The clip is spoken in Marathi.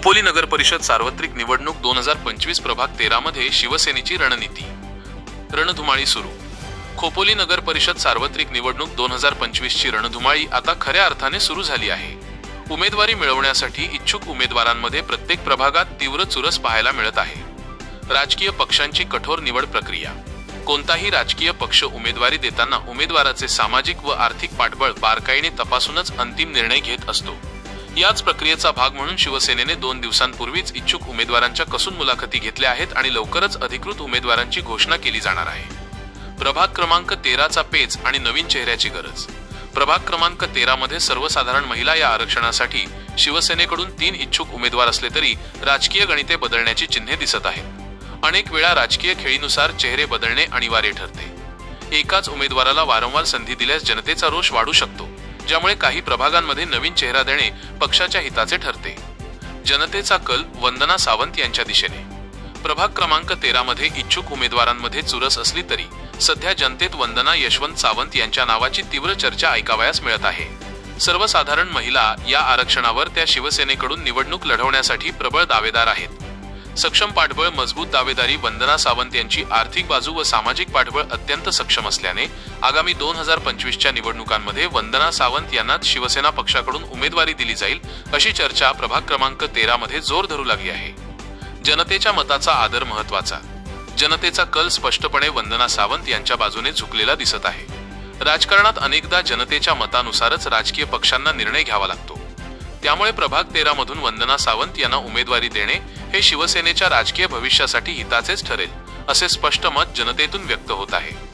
खोपोली नगर परिषद सार्वत्रिक निवडणूक दोन हजार पंचवीस प्रभाग तेरामध्ये शिवसेनेची रणनीती. रणधुमाळी सुरू. खोपोली नगर परिषद सार्वत्रिक निवडणूक दोन हजार पंचवीसची रणधुमाळी आता खऱ्या अर्थाने सुरू झाली आहे. उमेदवारी मिळवण्यासाठी इच्छुक उमेदवारांमध्ये प्रत्येक प्रभागात तीव्र चुरस पाहायला मिळत आहे. राजकीय पक्षांची कठोर निवड प्रक्रिया. कोणताही राजकीय पक्ष उमेदवारी देताना उमेदवाराचे सामाजिक व आर्थिक पाठबळ बारकाईने तपासूनच अंतिम निर्णय घेत असतो. याच प्रक्रियेचा भाग म्हणून शिवसेनेने दोन दिवसांपूर्वीच इच्छुक उमेदवारांच्या कसून मुलाखती घेतल्या आहेत आणि लवकरच अधिकृत उमेदवारांची घोषणा केली जाणार आहे. प्रभाग क्रमांक तेराचा पेच आणि नवीन चेहऱ्याची गरज. प्रभाग क्रमांक तेरामध्ये सर्वसाधारण महिला या आरक्षणासाठी शिवसेनेकडून तीन इच्छुक उमेदवार असले तरी राजकीय गणिते बदलण्याची चिन्हे दिसत आहेत. अनेक वेळा राजकीय खेळीनुसार चेहरे बदलणे अनिवार्य ठरते. एकाच उमेदवाराला वारंवार संधी दिल्यास जनतेचा रोष वाढू शकतो. ज्यामुळे काही प्रभागांमध्ये नवीन चेहरा देणे पक्षाच्या हिताचे ठरते. जनतेचा कल वंदना सावंत यांच्या दिशेने. प्रभाग क्रमांक तेरा मध्ये इच्छुक उमेदवारांमध्ये चुरस असली तरी सध्या जनतेत वंदना यशवंत सावंत यांच्या नावाची तीव्र चर्चा ऐकावयास मिळत आहे. सर्वसाधारण महिला या आरक्षणावर त्या शिवसेनेकडून निवडणूक लढवण्यासाठी प्रबळ दावेदार आहेत. सक्षम पाठबळ मजबूत दावेदारी वंदना सावंत यांची आर्थिक बाजू व सामाजिक पाठबळ अत्यंत सक्षम असल्याने आगामी दोन हजार पंचवीसच्या निवडणुकांमध्ये वंदना सावंत यांनाच शिवसेना पक्षाकडून उमेदवारी दिली जाईल अशी चर्चा प्रभाग क्रमांक तेरा मध्ये जोर धरू लागली आहे. जनतेच्या मताचा आदर महत्त्वाचा जनतेचा कल स्पष्टपणे वंदना सावंत यांच्या बाजूने झुकलेला दिसत आहे. राजकारणात अनेकदा जनतेच्या मतानुसारच राजकीय पक्षांना निर्णय घ्यावा लागतो. त्यामुळे प्रभाग तेरा मधून वंदना सावंत यांना उमेदवारी देणे हे शिवसेनेच्या राजकीय भविष्यासाठी हिताचेच ठरेल असे स्पष्ट मत जनतेतून व्यक्त होत आहे.